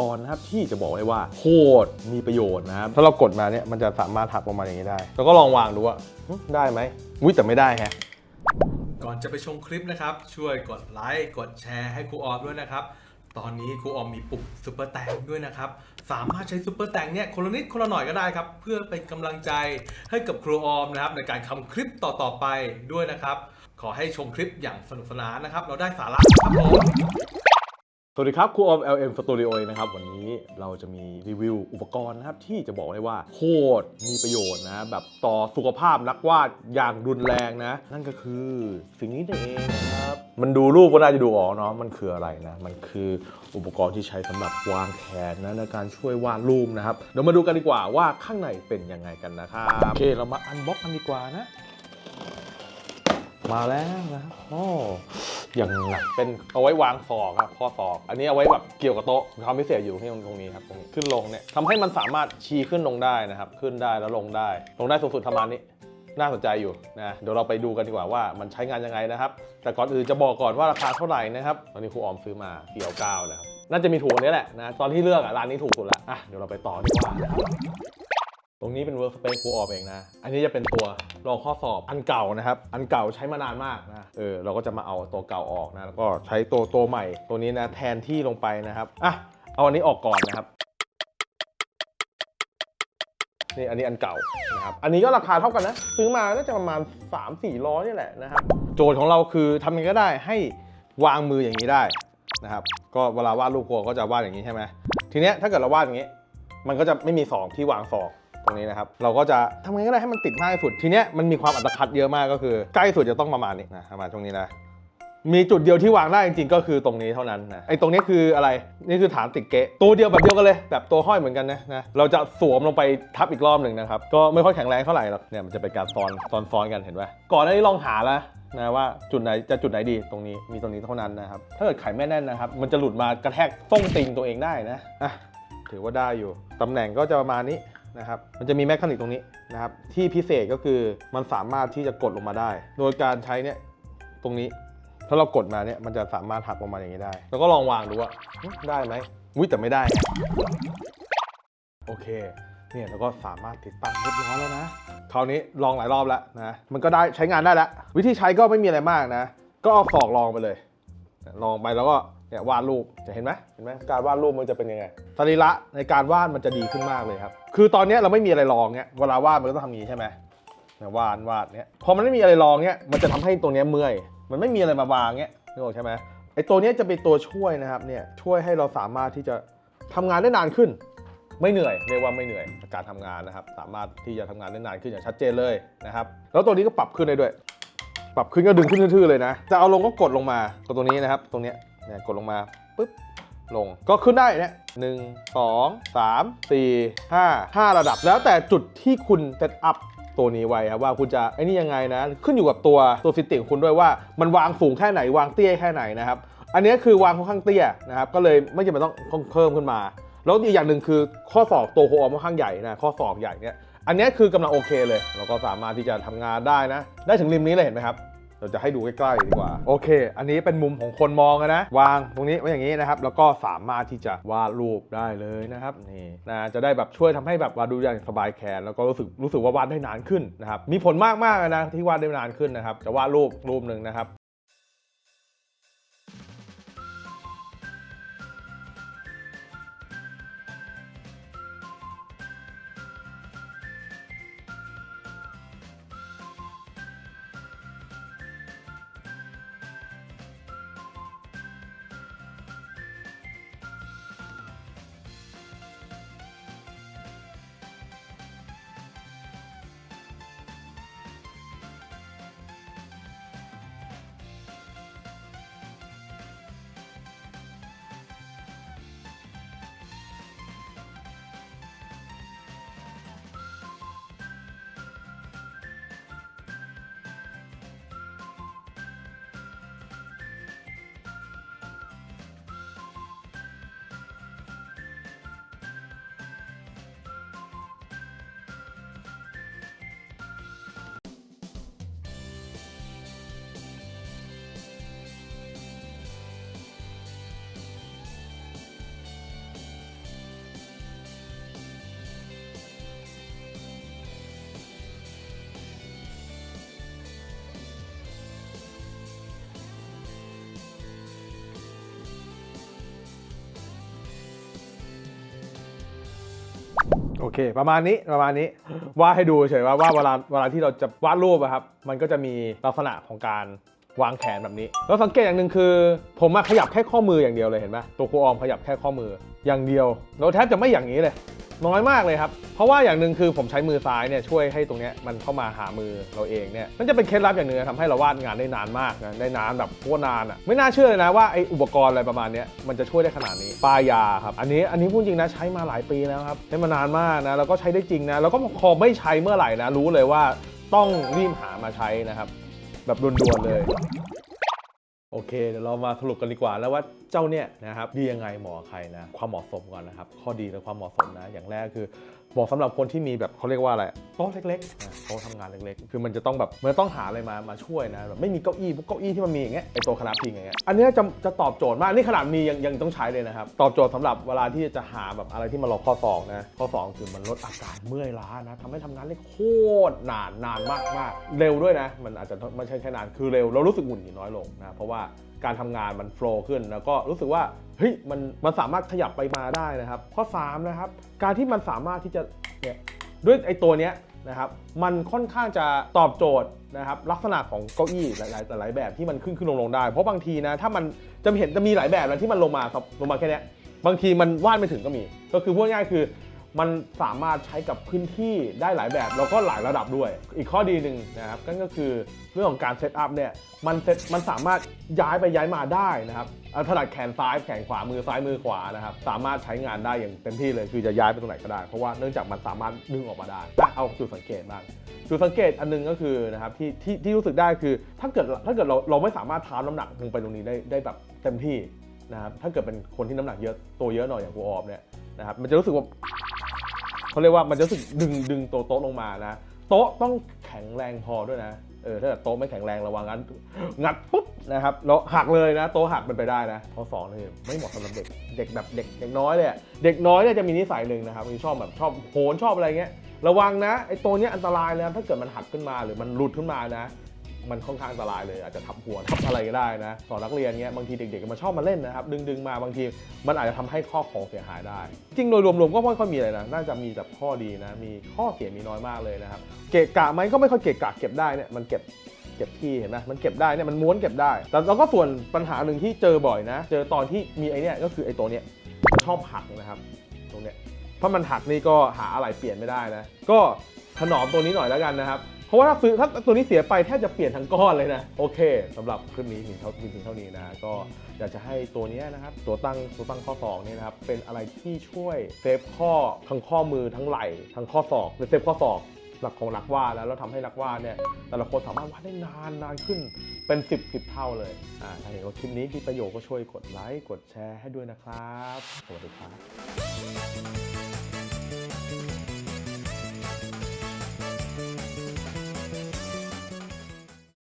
ก่อนนะครับที่จะบอกไว้ว่าโคตรมีประโยชน์นะครับถ้าเรากดมาเนี่ยมันจะสามารถหักลงมาอย่างนี้ได้ แล้วก็ลองวางดูว่าหึได้ไหมอุ้ยแต่ไม่ได้แฮะก่อนจะไปชมคลิปนะครับ ช่วยกดไลค์กดแชร์ให้ครูออมด้วยนะครับ ตอนนี้ครูออมมีปุ่มซุปเปอร์แตงด้วยนะครับ สามารถใช้ซุปเปอร์แตงเนี่ยคนละนิดคนละหน่อยก็ได้ครับ เพื่อเป็นกำลังใจให้กับครูออมนะครับ ในการทำคลิปต่อๆไปด้วยนะครับ ขอให้ชมคลิปอย่างสนุกสนานนะครับ เราได้สาระครับผม สวัสดีครับครูออม LM Studio นะครับ วันนี้เราจะมีรีวิวอุปกรณ์นะครับ ที่จะบอกได้ว่าโคตรมีประโยชน์นะ แบบต่อสุขภาพนักวาดอย่างรุนแรงนะ นั่นก็คือสิ่งนี้นั่นเองนะครับ มันดูรูปก็น่าจะดูออกเนาะมันคืออะไรนะ มันคืออุปกรณ์ที่ใช้สำหรับวางแขนนะในการช่วยวาดรูปนะครับเดี๋ยวมาดูกันดีกว่าว่าข้างในเป็นยังไงกันนะครับโอเคเรามาอันบ็อกกันดีกว่านะ มาแล้วนะครับโอ้อย่างหนักเป็นเอาไว้วางศอกครับข้อศอก อันนี้เอาไว้แบบเกี่ยวกับโต๊ะความพิเศษอยู่ที่ตรงนี้ครับตรงนี้ขึ้นลงเนี่ยทำให้มันสามารถชี้ขึ้นลงได้นะครับ ขึ้นได้แล้วลงได้ ลงได้สูงสุดประมาณนี้น่าสนใจอยู่นะเดี๋ยวเราไปดูกันดีกว่าว่ามันใช้งานยังไงนะครับ แต่ก่อนอื่นจะบอกก่อนว่าราคาเท่าไหร่นะครับตอนนี้ครูออมซื้อมาเกี่ยวเก้านะครับน่าจะมีถูกกว่านี้แหละนะตอนที่เลือกอะร้านนี้ถูกสุดละอะเดี๋ยวเราไปต่อดีกว่านะครับ ตรงนี้เป็น work space ครูออกเองนะ อันนี้จะเป็นตัวรองข้อสอบอันเก่านะครับ อันเก่าใช้มานานมากนะ เออ เราก็จะมาเอาตัวเก่าออกนะ แล้วก็ใช้ตัวตัวใหม่ตัวนี้นะแทนที่ลงไปนะครับ อะ เอาอันนี้ออกก่อนนะครับ นี่อันนี้อันเก่านะครับ อันนี้ก็ราคาเท่ากันนะ ซื้อมาน่าจะประมาณ 3 4ร้อยนี่แหละนะครับ โจทย์ของเราคือทำยังไงก็ได้ให้วางมืออย่างนี้ได้นะครับ ก็เวลาวาดรูปครัวก็จะวาดอย่างนี้ใช่ไหมทีเนี้ยถ้าเกิดเราวาดอย่างนี้ มันก็จะไม่มีศอกที่วางศอก ตรงนี้นะครับ เราก็จะทำยังไงก็ได้ให้มันติดมากที่สุด ทีเนี้ยมันมีความอัตคัดเยอะมากก็คือใกล้สุดจะต้องประมาณนี้นะประมาณตรงนี้นะมีจุดเดียวที่วางได้จริงๆก็คือตรงนี้เท่านั้นนะไอ้ตรงนี้คืออะไรนี่คือฐานติดเกะตัวเดียวแบบเดียวกันเลย แบบตัวห้อยเหมือนกันนะนะเราจะสวมลงไปทับอีกรอบหนึ่งนะครับก็ไม่ค่อยแข็งแรงเท่าไหร่หรอกเนี่ยมันจะเป็นการซ้อนซ้อนซ้อนกันเห็นไหมก่อนหน้านี้ลองหาแล้วนะว่าจุดไหนจะจุดไหนดีตรงนี้มีตรงนี้เท่านั้นนะครับถ้าเกิดไขไม่แน่นนะครับ มันจะหลุดมากระแทกต้งติงตัวเองได้นะอะถือว่าได้อยู่ตำแหน่งก็จะประมาณนี้ นะครับ มันจะมีแมคานิกตรงนี้นะครับ ที่พิเศษก็คือมันสามารถที่จะกดลงมาได้ โดยการใช้เนี่ยตรงนี้ ถ้าเรากดมาเนี่ยมันจะสามารถหักลงมาอย่างนี้ได้ แล้วก็ลองวางดูว่าได้ไหมอุ้ยแต่ไม่ได้ โอเค เนี่ยเราก็สามารถติดตั้งเรียบร้อยแล้วนะ คราวนี้ลองหลายรอบแล้วนะ มันก็ได้ใช้งานได้แล้ว วิธีใช้ก็ไม่มีอะไรมากนะ ก็เอาศอกลองไปเลย ลองไปแล้วก็เนี่ยวาดรูปจะเห็นไหมเห็นไหมการวาดรูปมันจะเป็นยังไงสรีระในการวาดมันจะดีขึ้นมากเลยครับ คือตอนนี้เราไม่มีอะไรลองเนี้ยเวลาวาดมันก็ต้องทำอย่างนี้ใช่ไหมเนี่ยวาดวาดเนี้ยพอมันไม่มีอะไรลองเนี้ยมันจะทำให้ตัวเนี้ยเมื่อย มันไม่มีอะไรมาวางเนี้ยนึกออกใช่ไหมไอตัวเนี้ยจะเป็นตัวช่วยนะครับเนี่ยช่วยให้เราสามารถที่จะทำงานได้นานขึ้น ไม่เหนื่อยเรียกว่าไม่เหนื่อยกับการทำงานนะครับ สามารถที่จะทำงานได้นานขึ้นอย่างชัดเจนเลยนะครับ แล้วตัวนี้ก็ปรับขึ้นได้ด้วย ปรับขึ้นก็ดึงขึ้นทื่อๆเลยนะ จะเอาลงก็กดลงมากดตรงนี้นะครับ ตรงเนี้ยเนี่ยกดลงมาปุ๊บลงก็ขึ้นได้เนี่ย หนึ่งสองสามสี่ห้าห้าระดับ แล้วแต่จุดที่คุณเซตอัพตัวนี้ไว้ครับว่าคุณจะไอ้นี่ยังไงนะ ขึ้นอยู่กับตัวตัวฟิตติ้งของคุณด้วยว่ามันวางสูงแค่ไหนวางเตี้ยแค่ไหนนะครับ อันนี้คือวางค่อนข้างเตี้ยนะครับ ก็เลยไม่จำเป็นต้องเพิ่มขึ้นมา แล้วอีกอย่างหนึ่งคือข้อศอกตัวโคอมค่อนข้างใหญ่นะข้อศอกใหญ่เนี่ยอันนี้คือกำลังโอเคเลย เราก็สามารถที่จะทำงานได้นะ ได้ถึงริมนี้เลยเห็นไหมครับ เราจะให้ดูใกล้ๆดีกว่า โอเค อันนี้เป็นมุมของคนมองนะ วางตรงนี้ไว้อย่างนี้นะครับ แล้วก็สามารถที่จะวาดรูปได้เลยนะครับนี่นะจะได้แบบช่วยทำให้แบบวาดดูอย่างสบายแขน แล้วก็รู้สึกรู้สึกว่าวาดได้นานขึ้นนะครับมีผลมากมากๆนะที่วาดได้นานขึ้นนะครับจะวาดรูปรูปหนึ่งนะครับ โอเค ประมาณนี้ประมาณนี้วาดให้ดูเฉยๆว่าว่าเวลาเวลาที่เราจะวาดรูปอะครับ มันก็จะมีลักษณะของการวางแขนแบบนี้ แล้วสังเกตอย่างหนึ่งคือ ผมมาขยับแค่ข้อมืออย่างเดียวเลยเห็นไหมตัวครูออมขยับแค่ข้อมืออย่างเดียว เราแทบจะไม่อย่างนี้เลย น้อยมากเลยครับ เพราะว่าอย่างหนึ่งคือผมใช้มือซ้ายเนี่ยช่วยให้ตรงเนี้ยมันเข้ามาหามือเราเองเนี่ยมันจะเป็นเคล็ดลับอย่างหนึ่งนะทำให้เราวาดงานได้นานมากนะได้นานแบบโคตรนานอะไม่น่าเชื่อเลยนะว่าไออุปกรณ์อะไรประมาณเนี้ยมันจะช่วยได้ขนาดนี้ปลายาครับอันนี้อันนี้พูดจริงนะใช้มาหลายปีแล้วครับใช้มานานมากนะแล้วก็ใช้ได้จริงนะแล้วก็พอไม่ใช้เมื่อไหร่นะรู้เลยว่าต้องรีบหามาใช้นะครับ แบบด่วนๆเลย โอเคเดี๋ยวเรามาสรุปกันดีกว่าแล้วว่าเจ้าเนี่ยนะครับดียังไงเหมาะใครนะความเหมาะสมก่อนนะครับ ข้อดีและความเหมาะสมนะอย่างแรกคือ เหมาะสำหรับคนที่มีแบบเขาเรียกว่าอะไรโต๊ะเล็กๆนะโต๊ะทำงานเล็กๆ คือมันจะต้องแบบมันต้องหาอะไรมามาช่วยนะแบบไม่มีเก้าอี้พวกเก้าอี้ที่มันมีอย่างเงี้ยไอตัวคณะพิงอย่างเงี้ยอันเนี้ยจะจะตอบโจทย์มากนี่ขนาดมียังยังต้องใช้เลยนะครับตอบโจทย์สำหรับเวลาที่จะหาแบบอะไรที่มันรองข้อศอกนะข้อศอกคือมันลดอาการเมื่อยล้านะทำให้ทำงานได้โคตรนานนานมากมากๆเร็วด้วยนะ มันอาจจะไม่ใช่แค่นานคือเร็วเรารู้สึกหงุดหงิดน้อยลงนะเพราะว่าการทำงานมันโฟล์ขึ้นแล้วก็รู้สึกว่า เฮ้ยมันมันสามารถขยับไปมาได้นะครับ ข้อ3นะครับการที่มันสามารถที่จะเนี่ยด้วยไอ้ตัวเนี้ยนะครับมันค่อนข้างจะตอบโจทย์นะครับลักษณะของเก้าอี้หลายๆแต่หลายแบบที่มันขึ้นขึ้นลงลงได้ เพราะบางทีนะถ้ามันจะเห็นจะมีหลายแบบนะที่มันลงมาครับลงมาแค่นี้บางทีมันวาดไม่ถึงก็มี ก็คือพูดง่ายคือ มันสามารถใช้กับพื้นที่ได้หลายแบบ แล้วก็หลายระดับด้วย อีกข้อดีหนึ่งนะครับนั่นก็คือเรื่องของการเซตอัพเนี่ยมันเซตมันสามารถย้ายไปย้ายมาได้นะครับอะถนัดแขนซ้ายแขนขวามือซ้ายมือขวานะครับสามารถใช้งานได้อย่างเต็มที่เลยคือจะย้ายไปตรงไหนก็ได้ เพราะว่าเนื่องจากมันสามารถดึงออกมาได้เอาจุดสังเกตบ้างจุดสังเกตอันหนึงก็คือนะครับที่ที่ที่รู้สึกได้คือถ้าเกิดถ้าเกิดเราเราไม่สามารถทามน้ำหนักลงไปตรงนี้ได้ได้แบบเต็มที่นะครับถ้าเกิดเป็นคนที่น้ำหนักเยอะตัวเยอะหน่อยอย่างกูออมเนี่ย นะครับมันจะรู้สึกว่าเขาเรียกว่ามันจะรู้สึกดึงดึงตัวโต๊ะลงมานะโต๊ะต้องแข็งแรงพอด้วยนะเออถ้าเกิดโต๊ะไม่แข็งแรงระวังงันงัดปุ๊บนะครับแล้วหักเลยนะ โต๊ะหักเป็นไปได้นะข้อสองนี่ไม่เหมาะสำหรับเด็กเด็กแบบเด็กเด็กน้อยเลยเด็กน้อยเนี่ยจะมีนิสัยหนึ่งนะครับมีชอบแบบชอบโหนชอบอะไรเงี้ยระวังนะไอ้ตัวเนี้ยอันตรายนะถ้าเกิดมันหักขึ้นมาหรือมันหลุดขึ้นมานะ มันค่อนข้างอันตรายเลยอาจจะทับหัวทับอะไรก็ได้นะสอนนักเรียนเงี้ยบางทีเด็กๆมันชอบมาเล่นนะครับดึงๆมาบางทีมันอาจจะทำให้ข้อของเสียหายได้ จริงโดยรวมๆก็ไม่ค่อยมีอะไรนะน่าจะมีแต่ข้อดีนะ มีข้อเสียมีน้อยมากเลยนะครับเกะกะไหมก็ไม่ค่อยเกะกะเก็บได้เนี่ยมันเก็บเก็บที่เห็นไหมมันเก็บได้เนี่ยมันม้วนเก็บได้ แต่แล้วก็ส่วนปัญหาหนึ่งที่เจอบ่อยนะ เจอตอนที่มีไอเนี่ยก็คือไอตัวเนี้ยชอบหักนะครับ ตรงเนี้ยถ้ามันหักนี่ก็หาอะไรเปลี่ยนไม่ได้นะ ก็ถนอมตัวนี้หน่อยแล้วกันนะครับ ราะว่าถ้าซื้อถ้าตัวนี้เสียไปแทบจะเปลี่ยนทั้งก้อนเลยนะ โอเคสำหรับคลิปนี้มีเท่ามีเพียงเท่านี้นะ ก็อยากจะให้ตัวนี้นะครับ ตัวตั้งตัวตั้งข้อศอกเนี่ยนะครับ เป็นอะไรที่ช่วยเซฟข้อทั้งข้อมือทั้งไหล่ทั้งข้อศอกหรือเซฟข้อศอกหลักของนักวาดแล้วแล้วทำให้นักวาดเนี่ยแต่ละคนสามารถวาดได้นานนานขึ้นเป็น 10 10เท่าเลยอ่าถ้าเห็นว่าคลิปนี้มีประโยชน์ก็ช่วยกดไลค์กดแชร์ให้ด้วยนะครับ สวัสดีครับ